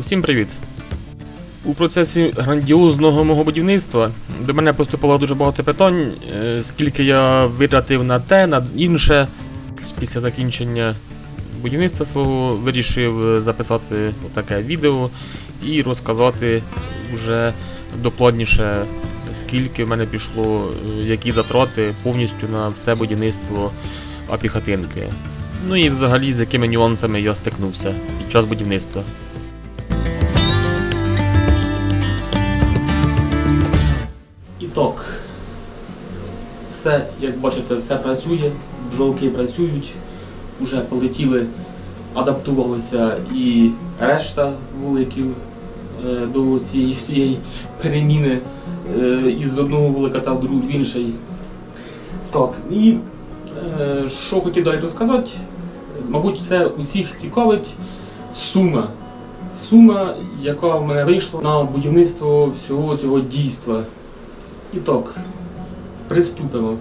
Усім привіт! У процесі грандіозного мого будівництва до мене поступило дуже багато питань, е, скільки я витратив на те, на інше. Після закінчення будівництва свого вирішив е, записати таке відео і розказати вже докладніше, скільки в мене пішло, е, які затрати повністю на все будівництво апіхатинки. Ну і взагалі з якими нюансами я стикнувся під час будівництва. Так, все, як бачите, все працює, бджолки працюють, вже полетіли, адаптувалися і решта вуликів е, до цієї всієї переміни е, із одного вулика та в інший. Так, і е, що хотів далі розказати, мабуть, це усіх цікавить сума. Сума, яка в мене вийшла на будівництво всього цього дійства. І так, приступимо.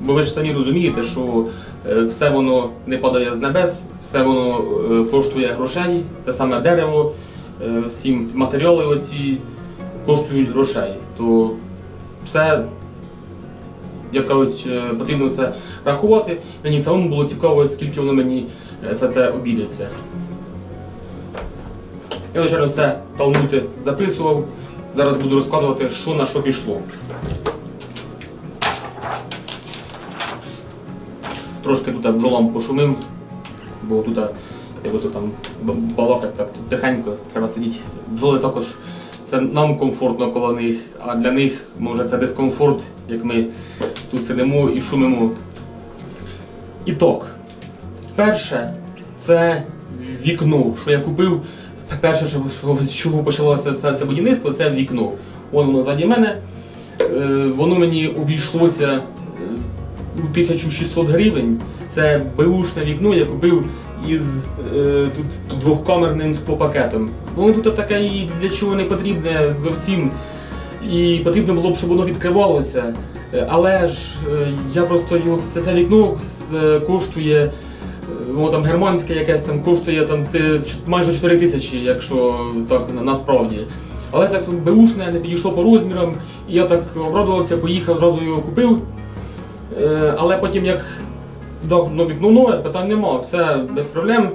Бо ви ж самі розумієте, що е, все воно не падає з небес, все воно е, коштує грошей, те саме дерево, е, всі матеріали оці коштують грошей. То все, як кажуть, потрібно все рахувати. Мені самому було цікаво, скільки воно мені все це обійдеться. Я, звичайно, все талмути записував. Зараз буду розказувати, що на що пішло. Трошки тут бджолам пошумим, бо тут, як ото там балакать так тихенько, треба сидіти. Бджоли також це нам комфортно коло них, а для них може це дискомфорт, як ми тут сидимо і шумимо. І так, перше це вікно, що я купив. Перше, що, з чого почалося все це будівництво, це вікно. Вон воно ззаді мене. Е, воно мені обійшлося е, у 1600 гривень. Це беушне вікно я купив із е, тут двохкамерним склопакетом. Воно тут таке і для чого не потрібне зовсім. І потрібно було б, щоб воно відкривалося. Але ж я просто його це, це вікно коштує. Воно там германське якесь там коштує там ч- майже 4 тисячі, якщо так насправді. Але це беушне, не підійшло по розмірам, і я так обрадувався, поїхав, зразу його купив. Е, Але потім як дав ну, вікно нове, питань нема, все без проблем.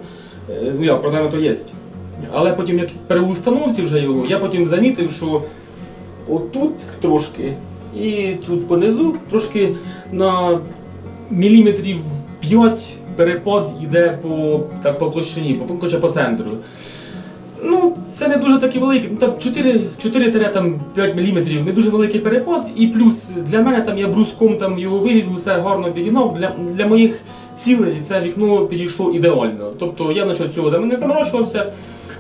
Е, Ну як, проблеми то є. Але потім, як переустановці вже його, я потім замітив, що отут трошки і тут понизу трошки на міліметрів 5 перепад йде по, так, по площині, по, коротше, по центру. Ну, це не дуже такий великий, ну там 4, 4 там 5 мм, не дуже великий перепад. І плюс для мене там я бруском там його вивів, все гарно підігнав. Для, для моїх цілей це вікно підійшло ідеально. Тобто я насчет цього за мене не заморочувався.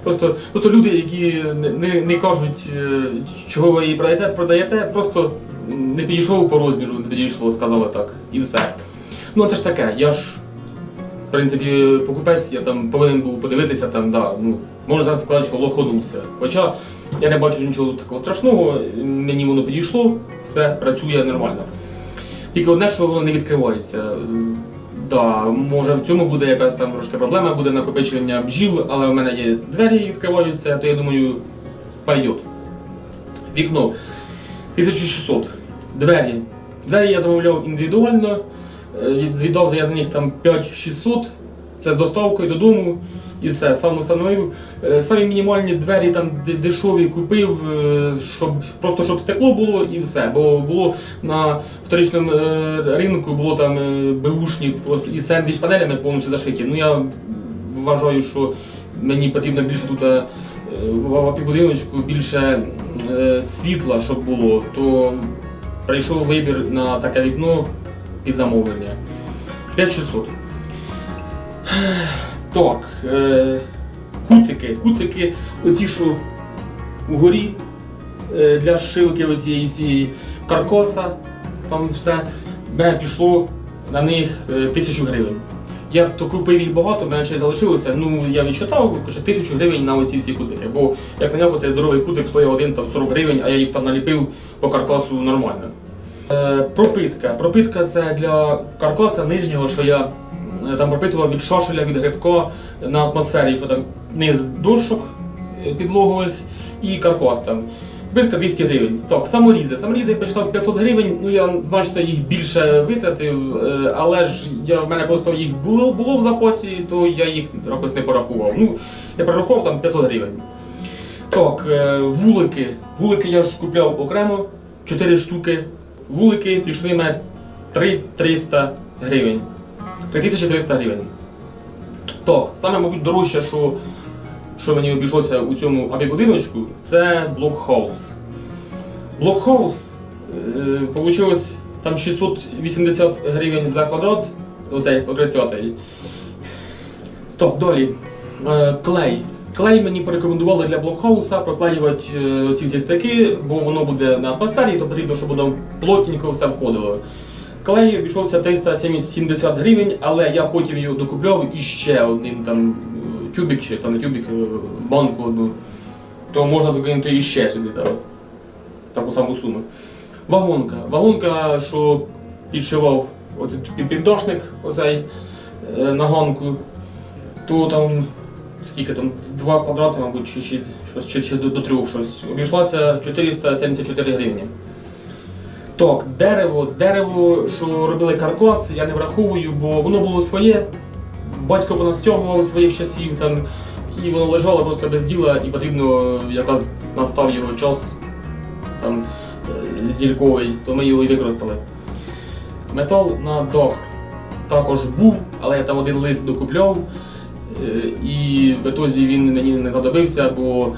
Просто, просто люди, які не, не, не кажуть, е, чого ви її продаєте, продаєте, просто не підійшов по розміру, не підійшло, сказали так, і все. Ну це ж таке, я ж в принципі, покупець, я там повинен був подивитися, там, да, ну, можна сказати, що лоханувся. Хоча я не бачу нічого такого страшного, мені воно підійшло, все працює нормально. Тільки одне, що воно не відкривається. Да, може в цьому буде якась там трошки проблема, буде накопичення бджіл, але в мене є двері які відкриваються, то я думаю, пойдет. Вікно 1600. Двері. Двері я замовляв індивідуально. Е, Звіддав за них там 5600, це з доставкою додому і все, сам встановив. Е, Самі мінімальні двері там дешеві купив, е, щоб просто щоб стекло було і все. Бо було на вторичному ринку було там беушні із сендвіч панелями повністю зашиті. Ну я вважаю, що мені потрібно більше тут в будиночку більше світла, щоб було, то прийшов вибір на таке вікно під замовлення. 5600. Так, е, кутики. Кутики, оці, що угорі е, для шивки оцієї всієї каркоса, там все. Мене пішло на них е, гривень. Я то купив їх багато, мене ще й залишилося. Ну я відчитав, тисячу гривень на оці всі кутики. Бо як на нього цей здоровий кутик стоїть один там 40 гривень, а я їх там наліпив по каркасу нормально. Е, пропитка. Пропитка це для каркаса нижнього, що я е, там пропитував від шашеля, від грибка на атмосфері, що там низ дошок е, підлогових і каркас там. Битка 200 гривень. Так, саморізи. Саморізи я почитав 500 гривень, ну я значно їх більше витратив, але ж я, в мене просто їх було, було в запасі, то я їх якось не порахував. Ну, я перерахував там 500 гривень. Так, вулики. Вулики я ж купляв окремо, 4 штуки. Вулики пішли на 3300 гривень. 3300 гривень. Так, саме, мабуть, дорожче, що, що мені обійшлося у цьому абібудиночку, це блокхаус. Блокхаус е, вийшло там 680 гривень за квадрат, оцей 130 Так, далі. Е, клей. Клей мені порекомендували для блокхауса проклеювати е, ці всі стики, бо воно буде на атмосфері, то потрібно, щоб воно плотненько все входило. Клей обійшовся 370 гривень, але я потім його докупляв і один там е, тюбик чи там не тюбик, е, банку одну. То можна докинути іще сюди так, таку саму суму. Вагонка. Вагонка, що підшивав оцей під- піддошник оцей е, на ганку, то там скільки там, два квадрати, мабуть, чи, чи, щось, чи, чи до, до трьох щось. Обійшлася 474 гривні. Так, дерево, дерево, що робили каркас, я не враховую, бо воно було своє. Батько воно стягував своїх часів там, і воно лежало просто без діла, і потрібно якраз настав його час там е, зірковий, то ми його і використали. Метал на дах також був, але я там один лист докупляв. Е, І в ітозі він мені не задобився, бо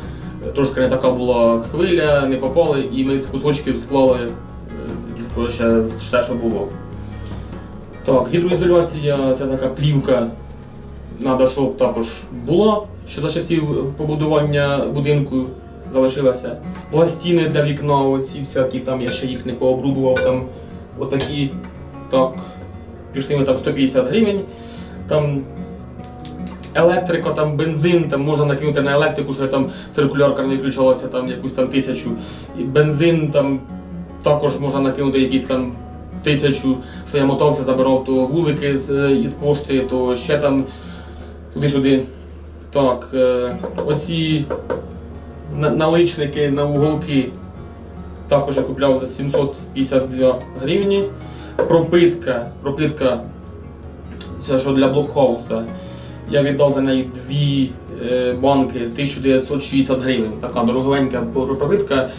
трошки не така була хвиля, не попали, і ми з кусочків склали е, коротше, все, що було. Так, гідроізоляція це така плівка. Надо, щоб також була, що за часів побудування будинку залишилася. Пластини для вікна, оці всякі, там я ще їх не пообрубував, там отакі. Так, пішли ми там 150 гривень. Там електрика, там бензин, там можна накинути на електрику, що там циркулярка не включалася, там якусь там тисячу. І бензин там також можна накинути якісь там тисячу, що я мотався, забирав то вулики з, із пошти, то ще там туди-сюди. Так, е, оці на- наличники на уголки також я купляв за 752 гривні. Пропитка, пропитка це що для блокхауса. Я віддав за неї дві е, банки 1960 гривень. Така дороговенька пропитка.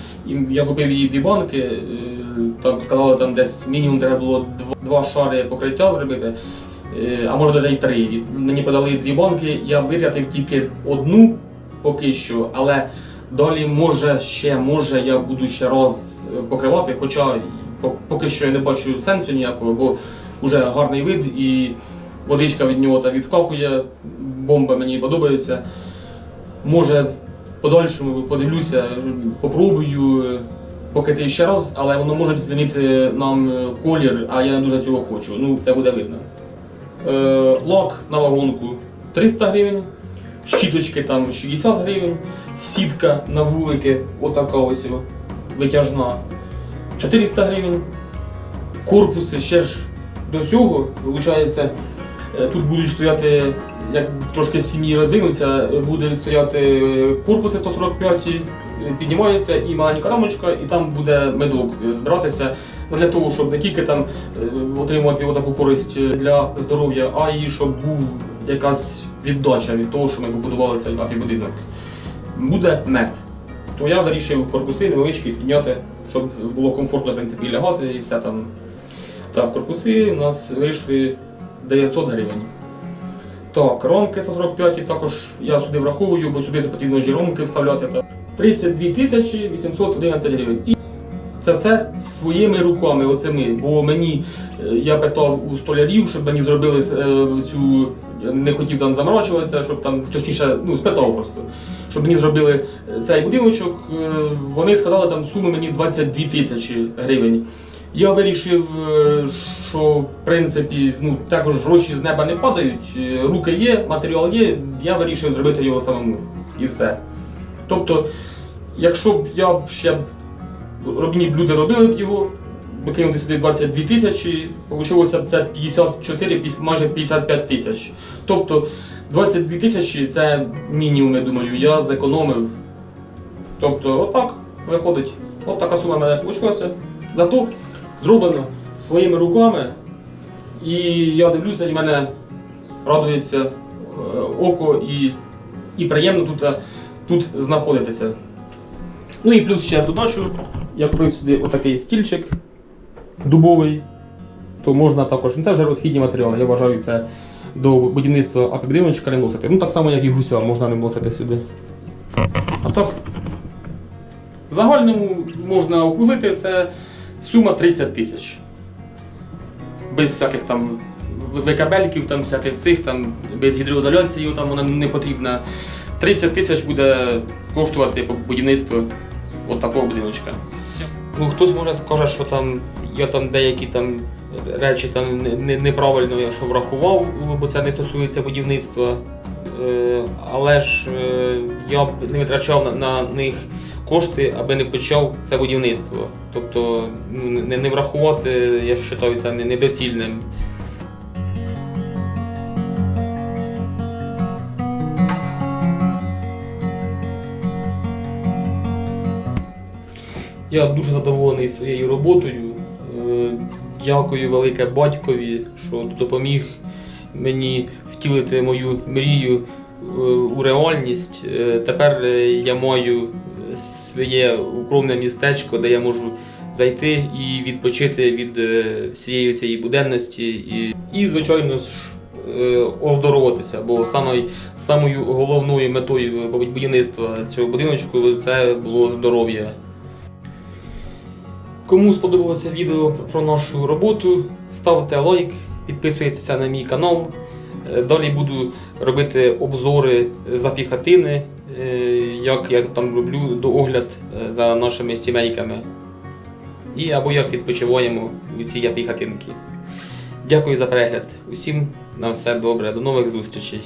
Я купив її дві банки. е, Там сказали, там десь мінімум треба було два, два шари покриття зробити, е, а може навіть і три. Мені подали дві банки, я витратив тільки одну поки що, але далі може ще, може я буду ще раз покривати, хоча по- поки що я не бачу сенсу ніякого, бо вже гарний вид і водичка від нього та відскакує, бомба мені подобається. Може, подальшому подивлюся, попробую покрити ще раз, але воно може змінити нам колір, а я не дуже цього хочу. Ну, це буде видно. Е, лак на вагонку 300 гривень, щіточки там 60 гривень, сітка на вулики, отака ось витяжна 400 гривень. Корпуси ще ж до цього, виходить, Тут будуть стояти, як трошки сім'ї розвинуться, е, буде стояти е, корпуси 145, е, піднімаються і маленька рамочка, і там буде медок е, збиратися для того, щоб не тільки там е, отримувати таку користь е, для здоров'я, а і щоб був якась віддача від того, що ми побудували цей будинок. Буде мед. То я вирішив корпуси невеличкі підняти, щоб було комфортно в принципі, лягати і все там. Так, корпуси у нас вийшли 900 гривень. Так, ромки 145 також я сюди враховую, бо сюди потрібно ж ромки вставляти. 32 тисячі 811 гривень. І це все своїми руками, оцими. Бо мені, е, я питав у столярів, щоб мені зробили е, цю, я не хотів там заморачуватися, щоб там, точніше, ну, спитав просто, щоб мені зробили е, цей будиночок. Вони сказали, там сума мені 22 тисячі гривень. Я вирішив, е, що в принципі ну, також гроші з неба не падають, е, руки є, матеріал є, я вирішив зробити його самому і все. Тобто, якщо б я ще робні б люди робили б його, викинути сюди 22 тисячі, вийшло б це 54, майже 55 тисяч. Тобто 22 тисячі це мінімум, я думаю, я зекономив. Тобто, отак виходить. От така сума в мене вийшла. Зато зроблено своїми руками. І я дивлюся, і мене радується е, око і, і приємно тут, е, тут знаходитися. Ну і плюс ще додачу, я купив сюди отакий стільчик дубовий, то можна також. ну, Це вже розхідні матеріали. Я вважаю, це до будівництва апібудиночка не носити. Ну так само, як і гуся, можна не носити сюди. А так. В загальному можна округлити, це сума 30 тисяч. Без всяких там викабельків, там всяких цих, там, без гідроізоляції, там вона не потрібна. 30 тисяч буде коштувати по будівництву от такого будиночка. Ну, хтось може скаже, що там я там деякі там речі там не- неправильно я що врахував, бо це не стосується будівництва. Е, Але ж е, я б не витрачав на, на них кошти, аби не почав це будівництво. Тобто ну, не, не врахувати, я вважаю це недоцільним. Я дуже задоволений своєю роботою. Е, Дякую велике батькові, що допоміг мені втілити мою мрію е, у реальність. Е, Тепер я маю своє укромне містечко, де я можу зайти і відпочити від е, всієї цієї буденності і, і звичайно е, оздоровитися. Бо самою, самою головною метою будівництва цього будиночку це було здоров'я. Кому сподобалося відео про нашу роботу, ставте лайк, підписуйтеся на мій канал. Е, Далі буду робити обзори за піхотини, як я там роблю доогляд е, за нашими сімейками. І або як відпочиваємо у цій піхотинки. Дякую за перегляд. Усім на все добре, до нових зустрічей.